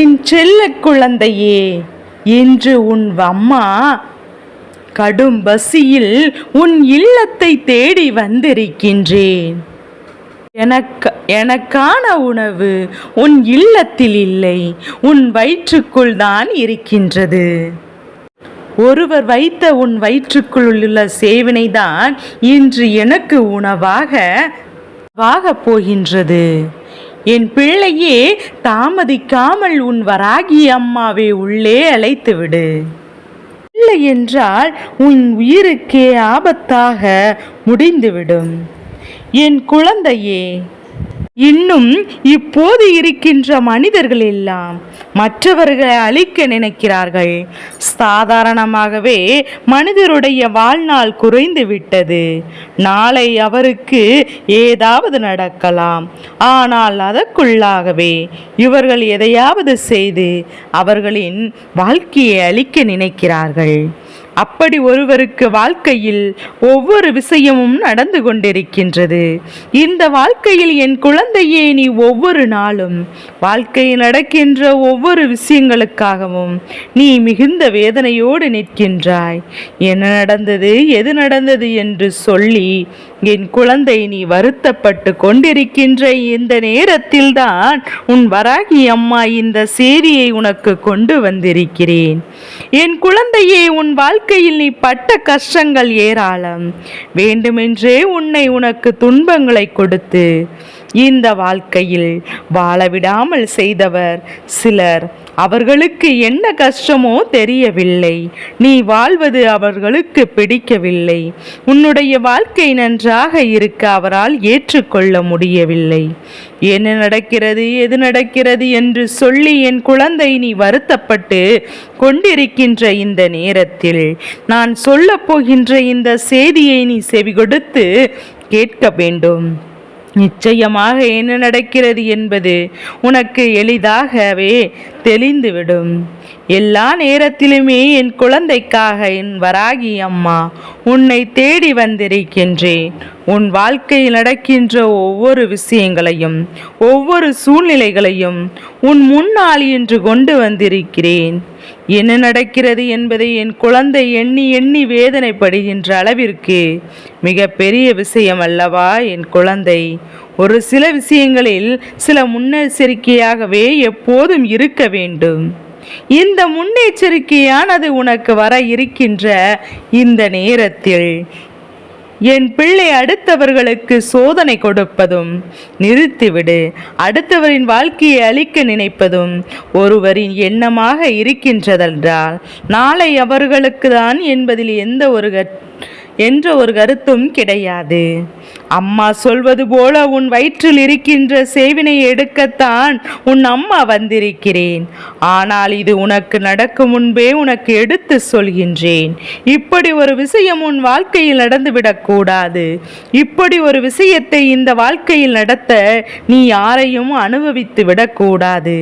என் செல்ல குழந்தையே என்று உன் அம்மா கடும் பசியில் உன் இல்லத்தை தேடி வந்திருக்கின்றேன். எனக்கு எனக்கான உணவு உன் இல்லத்தில் இல்லை உன் வயிற்றுக்குள் தான் இருக்கின்றது. ஒருவர் வைத்த உன் வயிற்றுக்குள் உள்ள சேவனை தான் இன்று எனக்கு உணவாக வாக போகின்றது. என் பிள்ளையே தாமதிக்காமல் உன் வராகி அம்மாவை உள்ளே அழைத்து விடு இல்லை என்றால் உன் உயிருக்கே ஆபத்தாக முடிந்துவிடும். என் குழந்தையே இன்னும் இப்போது இருக்கின்ற மனிதர்கள் எல்லாம் மற்றவர்களை அழிக்க நினைக்கிறார்கள். சாதாரணமாகவே மனிதருடைய வாழ்நாள் குறைந்து விட்டது. நாளை அவருக்கு ஏதாவது நடக்கலாம். ஆனால் அதற்குள்ளாகவே இவர்கள் எதையாவது செய்து அவர்களின் வாழ்க்கையை அழிக்க நினைக்கிறார்கள். அப்படி ஒருவருக்கு வாழ்க்கையில் ஒவ்வொரு விஷயமும் நடந்து கொண்டிருக்கின்றது. இந்த வாழ்க்கையில் என் குழந்தையே நீ ஒவ்வொரு நாளும் வாழ்க்கையில் நடக்கின்ற ஒவ்வொரு விஷயங்களுக்காகவும் நீ மிகுந்த வேதனையோடு நிற்கின்றாய். என்ன நடந்தது எது நடந்தது என்று சொல்லி என் குழந்தை நீ வருத்தப்பட்டு கொண்டிருக்கின்ற இந்த நேரத்தில்தான் உன் வராகி அம்மா இந்த சேரியை உனக்கு கொண்டு வந்திருக்கிறேன். என் குழந்தையே உன் வாழ்க்கையில் நீ பட்ட கஷ்டங்கள் ஏராளம். வேண்டுமென்றே உன்னை உனக்கு துன்பங்களை கொடுத்து இந்த வாழ்க்கையில் வாழ விடாமல் செய்தவர் சிலர். அவர்களுக்கு என்ன கஷ்டமோ தெரியவில்லை. நீ வாழ்வது அவர்களுக்கு பிடிக்கவில்லை. உன்னுடைய வாழ்க்கை நன்றாக இருக்க அவரால் ஏற்றுக்கொள்ள முடியவில்லை. என்ன நடக்கிறது எது நடக்கிறது என்று சொல்லி என் குழந்தை நீ வருத்தப்பட்டு கொண்டிருக்கின்ற இந்த நேரத்தில் நான் சொல்லப் போகின்ற இந்த செய்தியை நீ செவிகொடுத்து கேட்க வேண்டும். நிச்சயமாக என்ன நடக்கிறது என்பது உனக்கு எளிதாகவே தெளிந்துவிடும். எல்லா நேரத்திலுமே என் குழந்தைக்காக என் வராகி அம்மா உன்னை தேடி வந்திருக்கின்றேன். உன் வாழ்க்கையில் நடக்கின்ற ஒவ்வொரு விஷயங்களையும் ஒவ்வொரு சூழ்நிலைகளையும் உன் முன்னால் இன்று கொண்டு வந்திருக்கிறேன். என்ன நடக்கிறது என்பதை என் குழந்தை எண்ணி எண்ணி வேதனைப்படுகின்ற அளவிற்கு மிக பெரிய விஷயம் அல்லவா என் குழந்தை? ஒரு சில விஷயங்களில் சில முன்னெச்சரிக்கையாகவே எப்போதும் இருக்க வேண்டும். இந்த முன்னெச்சரிக்கையானது உனக்கு வர இருக்கின்ற இந்த நேரத்தில் என் பிள்ளை அடுத்தவர்களுக்கு சோதனை கொடுப்பதும் நிறுத்திவிடு. அடுத்தவரின் வாழ்க்கையை அழிக்க நினைப்பதும் ஒருவரின் எண்ணமாக இருக்கின்றதென்றால் நாளை அவர்களுக்கு தான் என்பதில் எந்த ஒரு என்ற ஒரு கருத்தும் கிடையாது. அம்மா சொல்வது போல உன் வயிற்றில் இருக்கின்ற சேவினை எடுக்கத்தான் உன் அம்மா வந்திருக்கிறேன். ஆனால் இது உனக்கு நடக்கும் முன்பே உனக்கு எடுத்து சொல்கின்றேன். இப்படி ஒரு விஷயம் உன் வாழ்க்கையில் நடந்துவிடக்கூடாது இப்படி ஒரு விஷயத்தை இந்த வாழ்க்கையில் நடத்த நீ யாரையும் அனுபவித்து விடக்கூடாது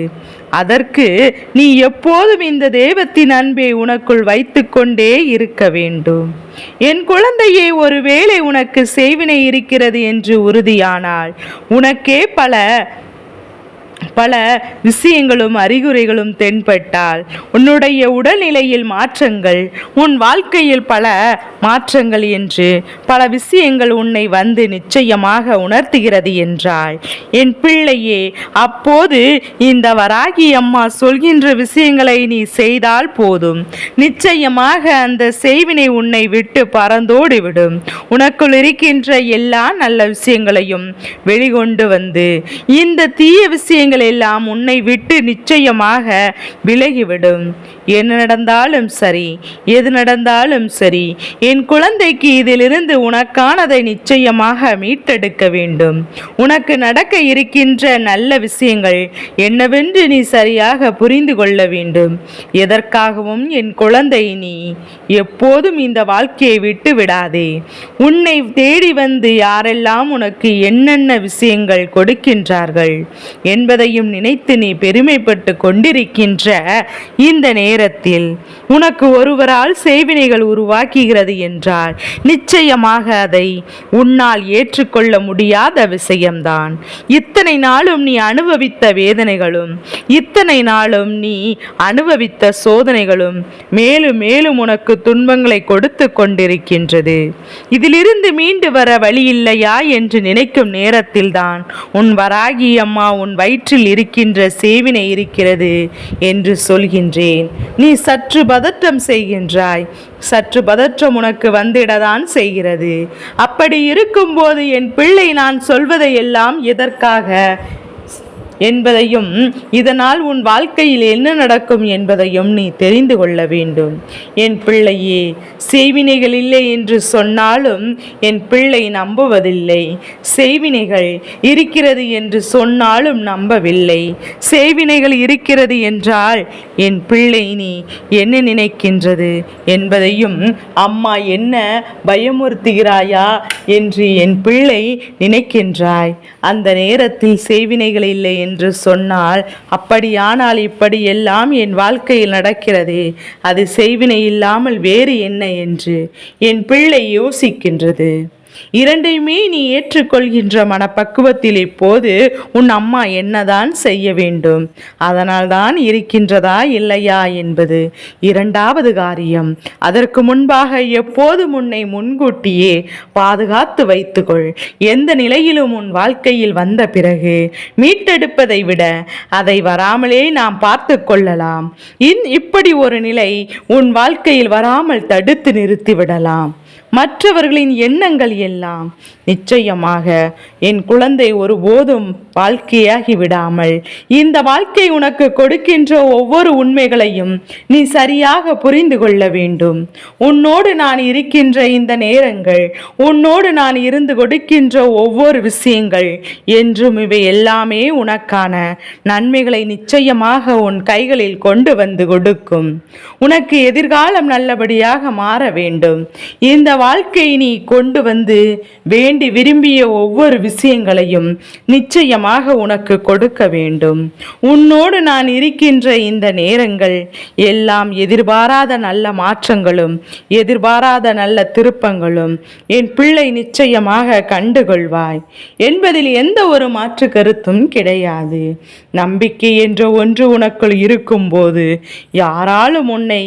அதற்கு நீ எப்போதும் இந்த தெய்வத்தின் அன்பை உனக்குள் வைத்துக்கொண்டே இருக்க வேண்டும். என் குழந்தையே ஒருவேளை உனக்கு செய்வினை இருக்கிறது என்று உறுதியானால் உனக்கே பல பல விஷயங்களும் அறிகுறிகளும் தென்பட்டால் உன்னுடைய உடல்நிலையில் மாற்றங்கள் உன் வாழ்க்கையில் பல மாற்றங்கள் என்று பல விஷயங்கள் உன்னை வந்து நிச்சயமாக உணர்த்துகிறது என்றாள் என் பிள்ளையே அப்போது இந்த வராகி அம்மா சொல்கின்ற விஷயங்களை நீ செய்தால் போதும். நிச்சயமாக அந்த செய்வினை உன்னை விட்டு பறந்தோடி விடும். உனக்குள் இருக்கின்ற எல்லா நல்ல விஷயங்களையும் வெளிகொண்டு வந்து இந்த தீய விஷயங்கள் எல்லாம் உன்னை விட்டு நிச்சயமாக விலகிவிடும். என்ன நடந்தாலும் சரி எது நடந்தாலும் சரி என் குழந்தைக்கு இதிலிருந்து உனக்கானதை நிச்சயமாக மீட்டெடுக்க வேண்டும். உனக்கு நடக்க இருக்கின்ற நல்ல விஷயங்கள் என்னவென்று நீ சரியாக புரிந்து கொள்ள வேண்டும். எதற்காகவும் என் குழந்தை நீ எப்போதும் இந்த வாழ்க்கையை விட்டு விடாதே. உன்னை தேடி வந்து யாரெல்லாம் உனக்கு என்னென்ன விஷயங்கள் கொடுக்கின்றார்கள் என்பதையும் நினைத்து நீ பெருமைப்பட்டு கொண்டிருக்கின்ற இந்த நேரம் நேரத்தில் உனக்கு ஒருவரால் சேவினைகள் உருவாக்குகிறது என்றால் நிச்சயமாக அதை உன்னால் ஏற்றுக்கொள்ள முடியாத விஷயம்தான். இத்தனை நாளும் நீ அனுபவித்த வேதனைகளும் இத்தனை நாளும் நீ அனுபவித்த சோதனைகளும் மேலும் மேலும் உனக்கு துன்பங்களை கொடுத்து கொண்டிருக்கின்றது. இதிலிருந்து மீண்டு வர வழி இல்லையா என்று நினைக்கும் நேரத்தில்தான் உன் வராகி அம்மா உன் வயிற்றில் இருக்கின்ற சேவினை இருக்கிறது என்று சொல்கின்றேன். நீ சற்று பதற்றம் செய்கின்றாய். சற்று பதற்றம் உனக்கு வந்திடதான் செய்கிறது. அப்படி இருக்கும்போது என் பிள்ளை நான் சொல்வதையெல்லாம் எதற்காக? என்பதையும் இதனால் உன் வாழ்க்கையில் என்ன நடக்கும் என்பதையும் நீ தெரிந்து கொள்ள வேண்டும். என் பிள்ளையே செய்வினைகள் இல்லை என்று சொன்னாலும் என் பிள்ளை நம்புவதில்லை. செய்வினைகள் இருக்கிறது என்று சொன்னாலும் நம்பவில்லை. செய்வினைகள் இருக்கிறது என்றால் என் பிள்ளை நீ என்ன நினைக்கின்றது என்பதையும் அம்மா என்ன பயமுறுத்துகிறாயா என்று என் பிள்ளை நினைக்கின்றாய். அந்த நேரத்தில் செய்வினைகள் இல்லை என்று சொன்னால் அப்படியானால் இப்படி எல்லாம் என் வாழ்க்கையில் நடக்கிறதே? அது செய்வினை இல்லாமல் வேறு என்ன என்று? என் பிள்ளை யோசிக்கின்றது. இரண்டையுமே நீ ஏற்றுக்கொள்கின்ற மனப்பக்குவத்தில் இப்போது உன் அம்மா என்னதான் செய்ய வேண்டும்? அதனால்தான் இருக்கின்றதா இல்லையா என்பது இரண்டாவது காரியம். அதற்கு முன்பாக எப்போதும் உன்னை முன்கூட்டியே பாதுகாத்து வைத்துக்கொள். எந்த நிலையிலும் உன் வாழ்க்கையில் வந்த பிறகு மீட்டெடுப்பதை விட அதை வராமலே நாம் பார்த்து கொள்ளலாம். இன் இப்படி ஒரு நிலை உன் வாழ்க்கையில் வராமல் தடுத்து நிறுத்திவிடலாம். மற்றவர்களின் எண்ணங்கள் எல்லாம் நிச்சயமாக என் குழந்தை ஒருபோதும் வாழ்க்கையாகி விடாமல் இந்த வாழ்க்கை உனக்கு கொடுக்கின்ற ஒவ்வொரு உண்மைகளையும் நீ சரியாக புரிந்து கொள்ள வேண்டும். உன்னோடு நான் இருக்கின்ற இந்த நேரங்கள் உன்னோடு நான் இருந்து கொடுக்கின்ற ஒவ்வொரு விஷயங்கள் என்றும் இவை எல்லாமே உனக்கான நன்மைகளை நிச்சயமாக உன் கைகளில் கொண்டு வந்து கொடுக்கும். உனக்கு எதிர்காலம் நல்லபடியாக மாற வேண்டும். இந்த வாழ்க்கையை நீ கொண்டு வந்து வேண்டி விரும்பிய ஒவ்வொரு விஷயங்களையும் நிச்சயமாக உனக்கு கொடுக்க வேண்டும். உன்னோடு நான் இருக்கின்ற இந்த நேரங்கள் எல்லாம் எதிர்பாராத நல்ல மாற்றங்களும் எதிர்பாராத நல்ல திருப்பங்களும் என் பிள்ளை நிச்சயமாக கண்டுகொள்வாய். என்பதில் எந்த ஒரு மாற்று கருத்தும் கிடையாது. நம்பிக்கை என்ற ஒன்று உனக்குள் இருக்கும்போது யாராலும் உன்னை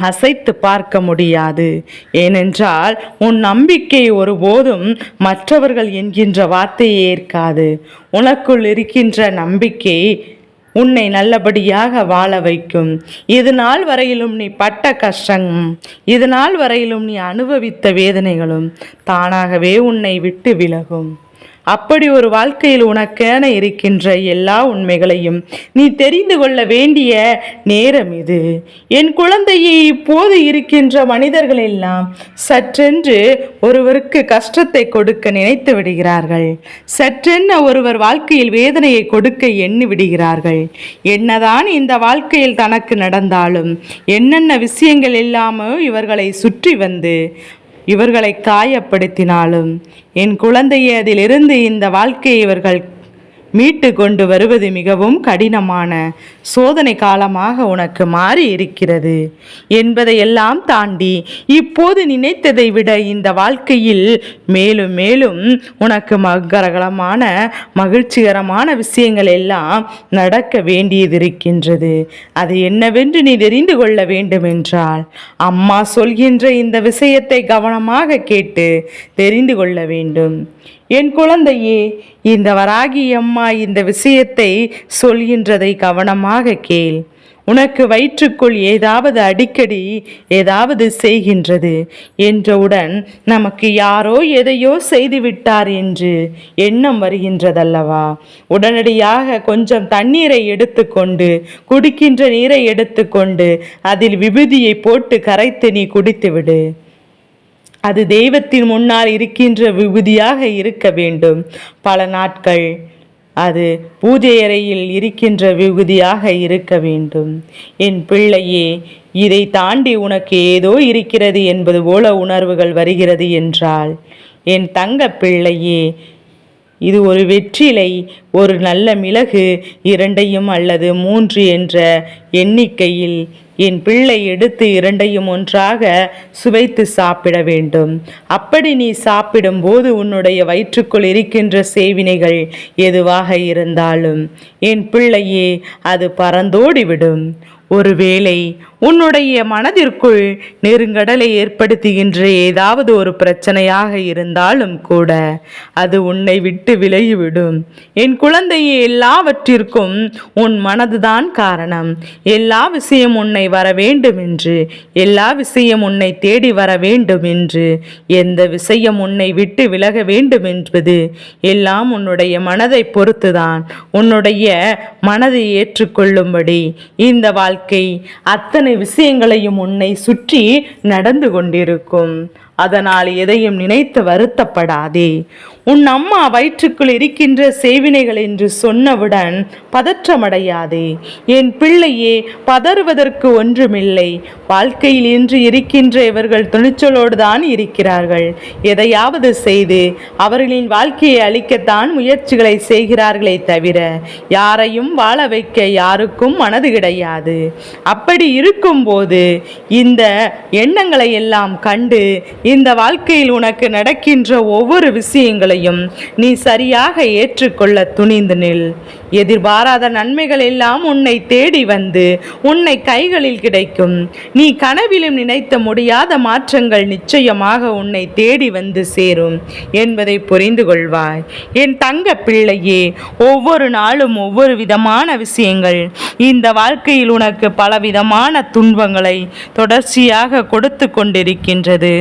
அசைத்து பார்க்க முடியாது. ஏனென்றால் உன் நம்பிக்கை ஒருபோதும் மற்றவர்கள் என்கின்ற வார்த்தையை ஏற்காது. உனக்குள் இருக்கின்ற நம்பிக்கை உன்னை நல்லபடியாக வாழ வைக்கும். இது நாள் வரையிலும் நீ பட்ட கஷ்டம் இது நாள் வரையிலும் நீ அனுபவித்த வேதனைகளும் தானாகவே உன்னை விட்டு விலகும். அப்படி ஒரு வாழ்க்கையில் உனக்கென இருக்கின்ற எல்லா உண்மைகளையும் நீ தெரிந்து கொள்ள வேண்டிய நேரம் இது. என் குழந்தையை இப்போது இருக்கின்ற மனிதர்கள் எல்லாம் சற்றென்று ஒருவருக்கு கஷ்டத்தை கொடுக்க நினைத்து விடுகிறார்கள். சற்றென்ன ஒருவர் வாழ்க்கையில் வேதனையை கொடுக்க எண்ணி விடுகிறார்கள். என்னதான் இந்த வாழ்க்கையில் தனக்கு நடந்தாலும் என்னென்ன விஷயங்கள் எல்லாமோ இவர்களை சுற்றி வந்து இவர்களை காயப்படுத்தினாலும் என் குழந்தையை அதிலிருந்து இந்த வாழ்க்கையை இவர்கள் மீட்டு கொண்டு வருவது மிகவும் கடினமான சோதனை காலமாக உனக்கு மாறி இருக்கிறது என்பதையெல்லாம் தாண்டி இப்போது நினைத்ததை விட இந்த வாழ்க்கையில் மேலும் மேலும் உனக்கு மகரகலமான மகிழ்ச்சிகரமான விஷயங்கள் எல்லாம் நடக்க வேண்டியது இருக்கின்றது அது என்னவென்று நீ தெரிந்து கொள்ள வேண்டுமென்றால் அம்மா சொல்கின்ற இந்த விஷயத்தை கவனமாக கேட்டு தெரிந்து கொள்ள வேண்டும். என் குழந்தையே இந்த வராகி அம்மா இந்த விஷயத்தை சொல்கின்றதை கவனமாக கேள். உனக்கு வயிற்றுக்குள் ஏதாவது அடிக்கடி ஏதாவது செய்கின்றது என்றவுடன் நமக்கு யாரோ எதையோ செய்துவிட்டார் என்று எண்ணம் வருகின்றதல்லவா? உடனடியாக கொஞ்சம் தண்ணீரை எடுத்துக்கொண்டு குடிக்கின்ற நீரை எடுத்துக்கொண்டு அதில் விபூதியை போட்டு கரைத்து நீ குடித்துவிடு. அது தெய்வத்தின் முன்னால் இருக்கின்ற விபூதியாக இருக்க வேண்டும். பல நாட்கள் அது பூஜை அறையில் இருக்கின்ற விகுதியாக இருக்க வேண்டும். என் பிள்ளையே இதை தாண்டி உனக்கு ஏதோ இருக்கிறது என்பது போல உணர்வுகள் வருகிறது என்றால் என் தங்க பிள்ளையே இது ஒரு வெற்றிலை ஒரு நல்ல மிளகு இரண்டையும் அல்லது மூன்று என்ற எண்ணிக்கையில் என் பிள்ளை எடுத்து இரண்டையும் ஒன்றாக சுவைத்து சாப்பிட வேண்டும். அப்படி நீ சாப்பிடும்போது உன்னுடைய வயிற்றுக்குள் இருக்கின்ற சேவினைகள் எதுவாக இருந்தாலும் என் பிள்ளையே அது பறந்தோடிவிடும். ஒருவேளை உன்னுடைய மனதிற்குள் நெருங்கடலை ஏற்படுத்துகின்ற ஏதாவது ஒரு பிரச்சனையாக இருந்தாலும் கூட அது உன்னை விட்டு விலகிவிடும். என் குழந்தையே எல்லாவற்றிற்கும் உன் மனதுதான் காரணம். எல்லா விஷயம் உன்னை வர வேண்டும் என்று எல்லா விஷயம் உன்னை தேடி வர வேண்டும் என்று எந்த விஷயம் உன்னை விட்டு விலக வேண்டும் என்பது எல்லாம் உன்னுடைய மனதை பொறுத்துதான். உன்னுடைய மனதை ஏற்றுக்கொள்ளும்படி இந்த வாழ்க்கை அத்தனை விஷயங்களையும் உன்னை சுற்றி நடந்து கொண்டிருக்கும். அதனால் எதையும் நினைத்து வருத்தப்படாதே. உன் அம்மா வயிற்றுக்குள் இருக்கின்ற சேவினைகள் என்று சொன்னவுடன் பதற்றமடையாதே. என் பிள்ளையே பதறுவதற்கு ஒன்றுமில்லை. வாழ்க்கையில் இன்று இருக்கின்ற இவர்கள் துணிச்சலோடு தான் இருக்கிறார்கள். எதையாவது செய்து அவர்களின் வாழ்க்கையை அளிக்கத்தான் முயற்சிகளை செய்கிறார்களே தவிர யாரையும் வாழ வைக்க யாருக்கும் மனது கிடையாது. அப்படி இருக்கும்போது இந்த எண்ணங்களை எல்லாம் கண்டு இந்த வாழ்க்கையில் உனக்கு நடக்கின்ற ஒவ்வொரு விஷயங்களையும் நீ சரியாக ஏற்றுக்கொள்ள துணிந்து நில். எதிர்பாராத நன்மைகள் எல்லாம் உன்னை தேடி வந்து உன்னை கைகளில் கிடைக்கும். நீ கனவிலும் நினைத்த முடியாத மாற்றங்கள் நிச்சயமாக உன்னை தேடி வந்து சேரும் என்பதை புரிந்து கொள்வாய். என் தங்க பிள்ளையே ஒவ்வொரு நாளும் ஒவ்வொரு விதமான விஷயங்கள். இந்த வாழ்க்கையில் உனக்கு பலவிதமான துன்பங்களை தொடர்ச்சியாக கொடுத்து கொண்டிருக்கின்றது.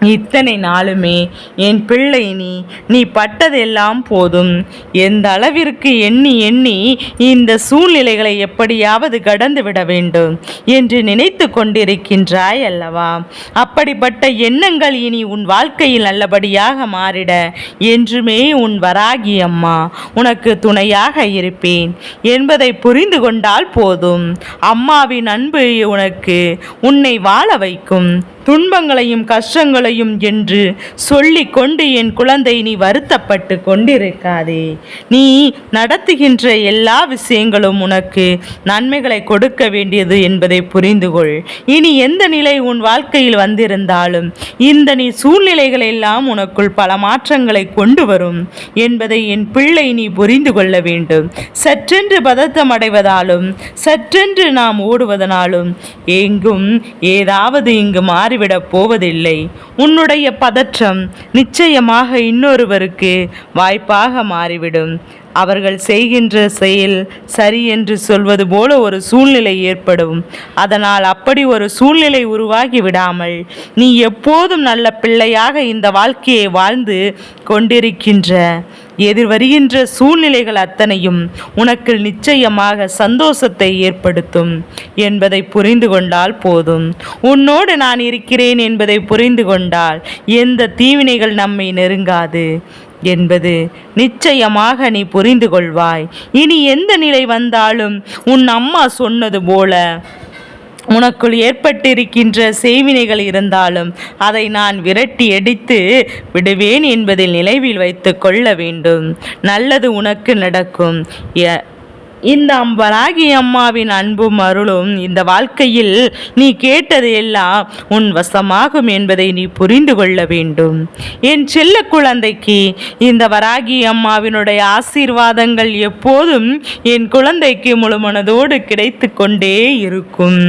இத்தனை நாளுமே என் பிள்ளை நீ நீ பட்டதெல்லாம் போதும். எந்த அளவிற்கு எண்ணி எண்ணி இந்த சூழ்நிலைகளை எப்படியாவது கடந்து விட வேண்டும் என்று நினைத்து கொண்டிருக்கின்றாய் அல்லவா? அப்படிப்பட்ட எண்ணங்கள் இனி உன் வாழ்க்கையில் நல்லபடியாக மாறிட என்றுமே உன் வராகி அம்மா உனக்கு துணையாக இருப்பேன். என்பதை புரிந்து கொண்டால் போதும். அம்மாவின் அன்பு உனக்கு உன்னை வாழ வைக்கும். துன்பங்களையும் கஷ்டங்களையும் என்று சொல்லி கொண்டு என் குழந்தை நீ வருத்தப்பட்டு கொண்டிருக்காதே. நீ நடத்துகின்ற எல்லா விஷயங்களும் உனக்கு நன்மைகளை கொடுக்க வேண்டியது என்பதை புரிந்து கொள் இனி எந்த நிலை உன் வாழ்க்கையில் வந்திருந்தாலும் இந்த நீ சூழ்நிலைகள் எல்லாம் உனக்குள் பல மாற்றங்களை கொண்டு வரும் என்பதை என் பிள்ளை நீ புரிந்து கொள்ள வேண்டும். சற்றென்று பதத்தம் அடைவதாலும் சற்றென்று நாம் ஓடுவதனாலும் எங்கும் ஏதாவது இங்கு மாறி போய்விடப் போவதில்லை. உன்னுடைய பதற்றம் நிச்சயமாக இன்னொருவருக்கு வாய்ப்பாக மாறிவிடும். அவர்கள் செய்கின்ற செயல் சரி என்று சொல்வது போல ஒரு சூழ்நிலை ஏற்படும். அதனால் அப்படி ஒரு சூழ்நிலை உருவாகி விடாமல் நீ எப்போதும் நல்ல பிள்ளையாக இந்த வாழ்க்கையை வாழ்ந்து கொண்டிருக்கின்ற எதிர்வருகின்ற சூழ்நிலைகள் அத்தனையும் உனக்கு நிச்சயமாக சந்தோஷத்தை ஏற்படுத்தும் என்பதை புரிந்து கொண்டால் போதும். உன்னோடு நான் இருக்கிறேன் என்பதை புரிந்து கொண்டால் எந்த தீவினைகள் நம்மை நெருங்காது என்பது நிச்சயமாக நீ புரிந்து கொள்வாய். இனி எந்த நிலை வந்தாலும் உன் அம்மா சொன்னது போல உனக்குள் ஏற்பட்டிருக்கின்ற செய்வினைகள் இருந்தாலும் அதை நான் விரட்டி அடித்து விடுவேன் என்பதில் நினைவில் வைத்து கொள்ள வேண்டும். நல்லது உனக்கு நடக்கும். இந்த அம்பராகி அம்மாவின் அன்பும் அருளும் இந்த வாழ்க்கையில் நீ கேட்டது எல்லாம் உன் வசமாகும் என்பதை நீ புரிந்து கொள்ள வேண்டும். என் செல்ல குழந்தைக்கு இந்த வராகி அம்மாவினுடைய ஆசீர்வாதங்கள் எப்போதும் என் குழந்தைக்கு முழு மனதோடு கிடைத்து கொண்டே இருக்கும்.